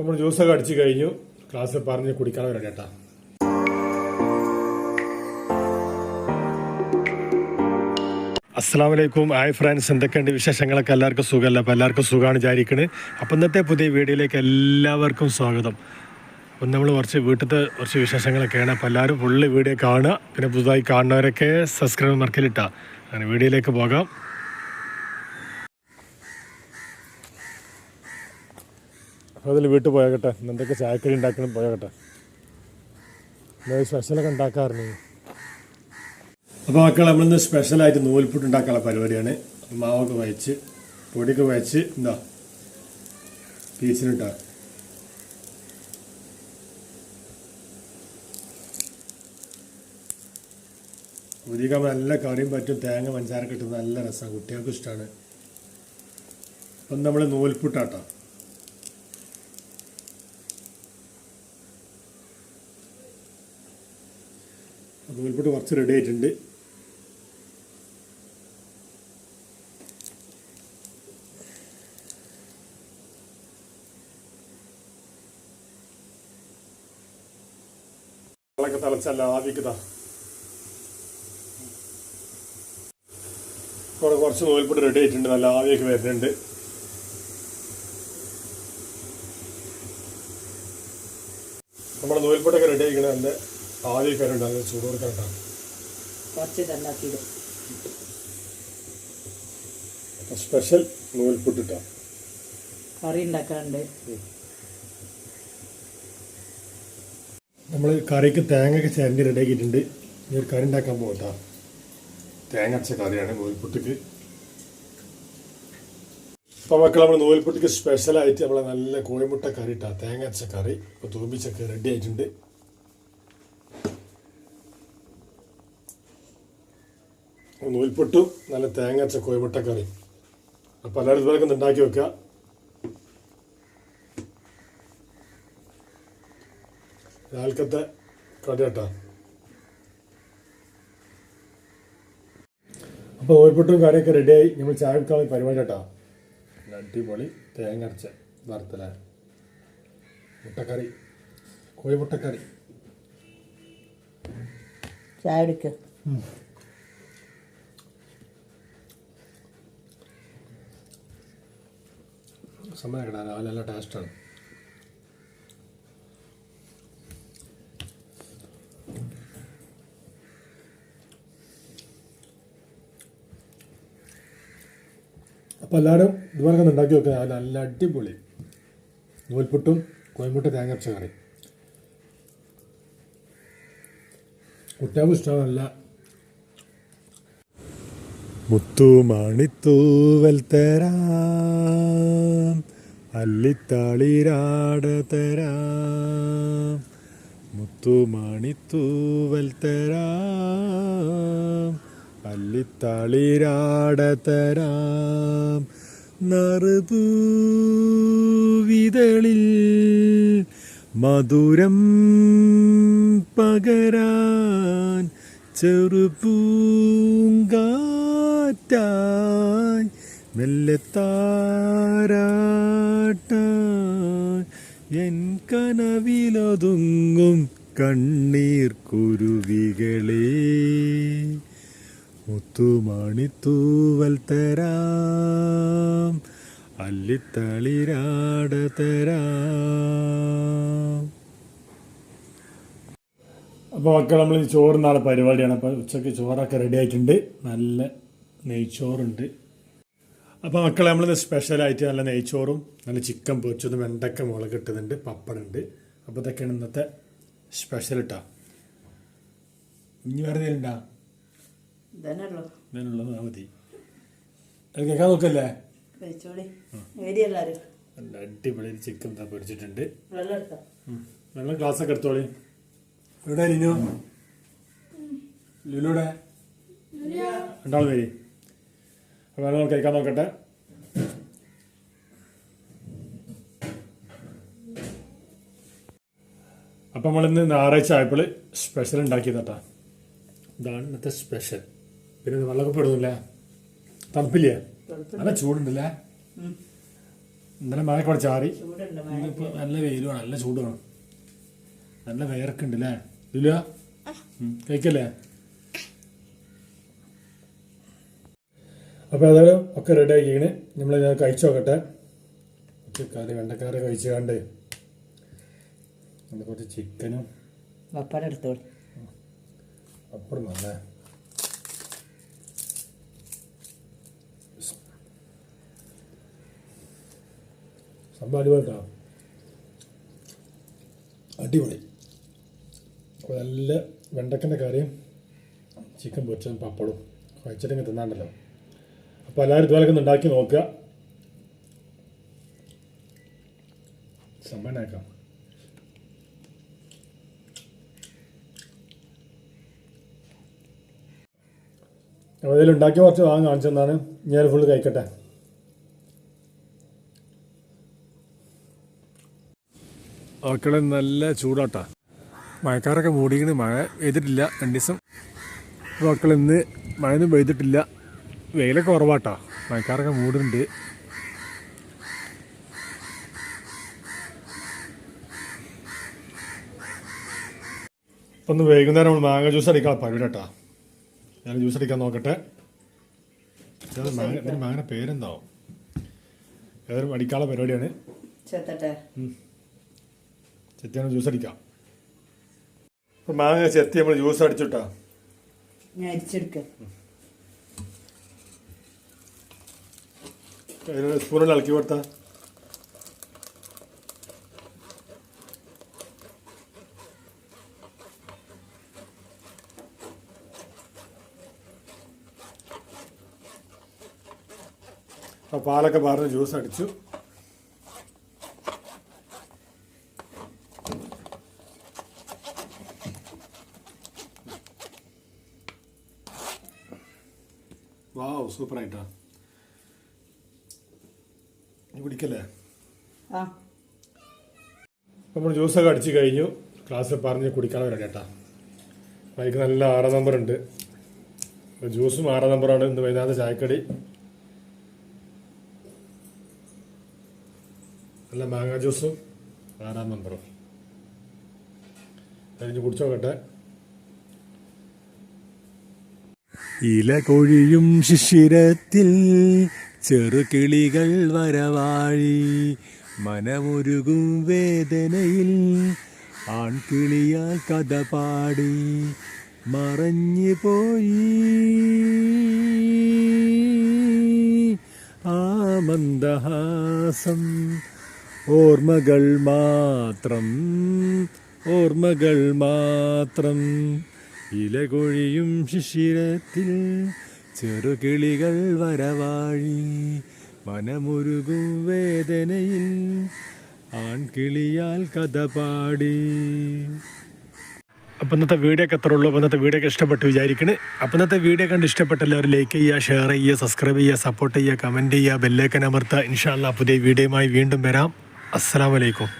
നമ്മൾ ജ്യൂസൊക്കെ അടിച്ചു കഴിഞ്ഞു. ക്ലാസ്സിൽ പറഞ്ഞ് കുടിക്കാൻ വരാം കേട്ടാ. അസ്സാം വലൈക്കും ഹായ് ഫ്രണ്ട്സ് എന്തൊക്കെയുണ്ട് വിശേഷങ്ങളൊക്കെ? എല്ലാവർക്കും സുഖമല്ല? അപ്പോൾ എല്ലാവർക്കും സുഖമാണ് വിചാരിക്കുന്നത് അപ്പം ഇന്നത്തെ പുതിയ വീഡിയോയിലേക്ക് എല്ലാവർക്കും സ്വാഗതം. അപ്പം നമ്മൾ കുറച്ച് വീട്ടിലത്തെ കുറച്ച് വിശേഷങ്ങളൊക്കെയാണ്. അപ്പോൾ എല്ലാവരും ഫുള്ള് വീഡിയോ കാണുക. പിന്നെ പുതുതായി കാണുന്നവരൊക്കെ സബ്സ്ക്രൈബ് മറക്കലിട്ടാ. അങ്ങനെ വീഡിയോയിലേക്ക് പോകാം. അപ്പോൾ അതിൽ വീട്ടിൽ പോയാകട്ടെ എന്തൊക്കെ ചായക്കടി ഉണ്ടാക്കണം പോയാകട്ടെ സ്പെഷ്യലൊക്കെ ഉണ്ടാക്കാറുണ്ട്. അപ്പോൾ മക്കൾ നമ്മളിന്ന് സ്പെഷ്യലായിട്ട് നൂൽപുട്ട് ഉണ്ടാക്കാനുള്ള പരിപാടിയാണ്. മാവൊക്കെ വയച്ച് പൊടിയൊക്കെ വയച്ച് എന്താ പീസിനിട്ടാ ഉദിക്കാൻ നല്ല കറിയും പറ്റും തേങ്ങ പഞ്ചാര കിട്ടുന്ന നല്ല രസമാണ് കുട്ടികൾക്കും ഇഷ്ടമാണ് അപ്പം നമ്മൾ നൂൽപുട്ടാട്ടോ. നൂൽപുട്ട് കുറച്ച് റെഡി ആയിട്ടുണ്ട്. വെള്ളമൊക്കെ ആവിക്കതാ ഇവിടെ കുറച്ച് നൂൽപുട്ട് റെഡി ആയിട്ടുണ്ട്. നല്ല ആവിയൊക്കെ വരുന്നുണ്ട്. നമ്മുടെ നൂൽപുട്ടൊക്കെ റെഡി ആയിക്കണ. നല്ല വരുന്നുണ്ട് അത് ചൂട് കൊടുക്കാൻ കുറച്ച് സ്പെഷ്യൽ നൂൽപുട്ടിട്ടാ കറി ഉണ്ടാക്കാറുണ്ട് നമ്മൾ കറിക്ക് തേങ്ങയൊക്കെ ഒക്കെ റെഡി ആക്കിയിട്ടുണ്ട്. ഇനി ഒരു കറി ഉണ്ടാക്കാൻ പോകട്ടാ തേങ്ങ അരച്ച കറിയാണ് നൂൽപുട്ടിക്ക് അപ്പോൾ മക്കൾ നമ്മൾ നൂൽപുട്ടിക്ക് സ്പെഷ്യലായിട്ട് നമ്മളെ നല്ല കോഴിമുട്ട കറി ഇട്ടാ. തേങ്ങ അരച്ച കറി. ഇപ്പൊ തൂമ്പിച്ചൊക്കെ റെഡി ആയിട്ടുണ്ട്. നൂൽപുട്ടും നല്ല തേങ്ങ അച്ച കോയമുട്ടക്കറി കറി. അപ്പോൾ എല്ലാവരും ഒന്ന് ഉണ്ടാക്കി വെക്കുക. രാവിലത്തെ കടി കേട്ടോ. അപ്പോൾ ഓൽപ്പുട്ടും കറിയൊക്കെ റെഡിയായി നമ്മൾ ചായ കുടിക്കാൻ പരിപാടി കേട്ടോ. അടിപൊളി തേങ്ങ അരച്ച വറുത്തല മുട്ടക്കറി കോഴിമുട്ടക്കറി. ചായ എടുക്കുക സമയം കിട്ടാൻ രാവിലെ നല്ല ടേസ്റ്റാണ് അപ്പോൾ എല്ലാവരും ഇതുപോലെ ഉണ്ടാക്കി വെക്കുക രാവിലെ നല്ല അടിപൊളി. നൂൽപുട്ടും കോയമ്പുട്ട് തേങ്ങരച്ച കറി. കുട്ടികൾക്കും ഇഷ്ടമാണ് നല്ല മുത്തുമണിത്തൂവൽ തരാം അല്ലിത്താളിരാട തരാം. മുത്തുമണിത്തൂവൽ തരാം അല്ലിത്താളിരാട തരാം. നറുപൂവിതളിൽ മധുരം പകരാൻ ചെറുപൂങ്കാറ്റായി മെല്ലെ താരാട്ട എൻ കനവിലൊതുങ്ങും കണ്ണീർ കുരുവികളെ മുത്തുമണിത്തൂവൽ തരാം. അല്ലിത്തളിരാട തരാം. അപ്പോൾ മക്കൾ നമ്മൾ ചോറ് നാളെ പരിപാടിയാണ്. അപ്പോൾ ഉച്ചയ്ക്ക് ചോറൊക്കെ റെഡി ആയിട്ടുണ്ട്. നല്ല നെയ്ച്ചോറുണ്ട്. അപ്പോൾ മക്കൾ നമ്മൾ സ്പെഷ്യലായിട്ട് നല്ല നെയ്ച്ചോറും നല്ല ചിക്കൻ പൊരിച്ചതും വെണ്ടക്ക മുളക് ഇട്ടതുണ്ട് പപ്പടുണ്ട് അപ്പോൾ ഇതൊക്കെയാണ് ഇന്നത്തെ സ്പെഷ്യൽ ഇട്ടാ ഇനി വേറെ ഉണ്ടാ ഇതിനുള്ളത് മതി. അത് കേൾക്കാൻ നോക്കല്ലേ? അടിപൊളി ചിക്കൻ പൊരിച്ചിട്ടുണ്ട്. വെള്ളം ഗ്ലാസ് ഒക്കെ വെള്ളം ഗ്ലാസ്സൊക്കെ എടുത്തോളി. എവിടെ ലിനു? ലുലുടെ രണ്ടാൾ പേര്. അപ്പോൾ നമുക്ക് കഴിക്കാൻ നോക്കട്ടെ. അപ്പം നമ്മളിന്ന് ഞായറാഴ്ച ആയപ്പോൾ സ്പെഷ്യൽ ഉണ്ടാക്കിയതാട്ടാ ഇതാണ് ഇന്നത്തെ സ്പെഷ്യൽ പിന്നെ ഇത് വെള്ളമൊക്കെ പെടുന്നില്ല? തണുപ്പില്ലേ? നല്ല ചൂടുണ്ടല്ലേ? ഇന്നലെ മഴയൊക്കെ കൂടെ ചാറി. ഇന്നിപ്പോൾ നല്ല വെയിലുമാണ് നല്ല ചൂടുമാണ്. നല്ല വേർക്കുണ്ട് അല്ലേ ഇല്ല? കഴിക്കല്ലേ അപ്പോൾ ഏതായാലും ഒക്കെ റെഡി ആക്കിയാണ് നമ്മൾ ഞാൻ കഴിച്ചു നോക്കട്ടെ. കുറച്ച് കറി വെണ്ടക്കറി കഴിച്ചു കണ്ട്. നമ്മൾ കുറച്ച് ചിക്കനും. പപ്പടം എടുത്തോളൂ പപ്പടം നല്ല സംഭവം അടിപൊളി കേട്ടോ അടിപൊളി. നല്ല വെണ്ടക്കന്റെ കറിയും ചിക്കൻ പൊരിച്ചതും പപ്പടും കഴിച്ചിട്ടിങ്ങനെ തിന്നാണ്ടല്ലോ. അപ്പോൾ എല്ലാവരും ഇതുപോലൊക്കെ ഒന്ന് ഉണ്ടാക്കി നോക്കുക. സമ്മാനാക്കാം അപ്പോൾ ഉണ്ടാക്കിയ കുറച്ച് വാങ്ങി കാണിച്ചെന്നാണ് ഞാൻ ഫുള്ള് കഴിക്കട്ടെ. ഓക്കെ നല്ല ചൂടാട്ടാ. മഴക്കാരൊക്കെ മൂടിയിങ്ങനെ മഴ പെയ്തിട്ടില്ല രണ്ട് ദിവസം. മക്കൾ ഇന്ന് മഴയൊന്നും പെയ്തിട്ടില്ല. വെയിലൊക്കെ കുറവാട്ടോ. മഴക്കാരൊക്കെ മൂടുന്നുണ്ട് ഇപ്പം ഒന്ന് വൈകുന്നേരം നമ്മൾ മാങ്ങ ജ്യൂസ് അടിക്കാൻ പരിപാടി കേട്ടാ. ഞാൻ ജ്യൂസ് അടിക്കാൻ നോക്കട്ടെ. മാങ്ങ ഇതിന് മാങ്ങയുടെ പേരെന്താവും? ഏതൊരു അടിക്കാനുള്ള പരിപാടിയാണ്? ചെത്തിയാണ് ജ്യൂസ് അടിക്കാം മാങ്ങ ചെത്തി നമ്മൾ ജ്യൂസ് അടിച്ചിട്ടാ? ഞാൻ അരിച്ചെടുക്കാം. സ്പൂണിൽ ഇളക്കി കൊടുത്താ? അപ്പോൾ പാലൊക്കെ പറഞ്ഞ് ജ്യൂസ് അടിച്ചു. സൂപ്പറായിട്ടാ. നീ കുടിക്കല്ലേ നമ്മൾ ജ്യൂസൊക്കെ അടിച്ച് കഴിഞ്ഞു. ക്ലാസ്സിൽ പറഞ്ഞ് കുടിക്കാൻ വരാം ചേട്ടാ ബൈക്ക് നല്ല ആറ് നമ്പർ ഉണ്ട് അപ്പോൾ ജ്യൂസും ആറാം നമ്പറാണ് ഇന്ന് വൈകുന്നേരത്തെ ചായക്കടി. നല്ല മാങ്ങ ജ്യൂസും ആറാം നമ്പറും. കഴിഞ്ഞ് കുടിച്ചു നോക്കട്ടെ ഇല കൊഴിയും ശിശിരത്തിൽ ചെറുകിളികൾ വരവാഴി മനമൊരുകും വേദനയിൽ ആൺകിളിയാൽ കഥ പാടി മറഞ്ഞു പോയി ആ മന്ദഹാസം ഓർമ്മകൾ മാത്രം ഓർമ്മകൾ മാത്രം ഇലകൊഴിയും ശിശിരത്തിൽ ചെറുകിളികൾ വരവാഴി മനമുരുകും വേദനയിൽ ആൺകിളിയാൽ കഥ പാടി. അപ്പം ഇന്നത്തെ വീഡിയോ ഒക്കെ എത്ര ഉള്ളൂ അപ്പം ഇന്നത്തെ വീഡിയോ ഒക്കെ ഇഷ്ടപ്പെട്ട് വിചാരിക്കണേ. അപ്പം ഇന്നത്തെ വീഡിയോ കണ്ട് ഇഷ്ടപ്പെട്ട എല്ലാവരും ലൈക്ക് ചെയ്യുക ഷെയർ ചെയ്യുക സബ്സ്ക്രൈബ് ചെയ്യുക സപ്പോർട്ട് ചെയ്യുക കമന്റ് ചെയ്യുക ബെല്ലേക്കൻ അമർത്തുക. ഇൻഷാല്ല പുതിയ വീഡിയോയുമായി വീണ്ടും വരാം. അസ്സാം വലൈക്കും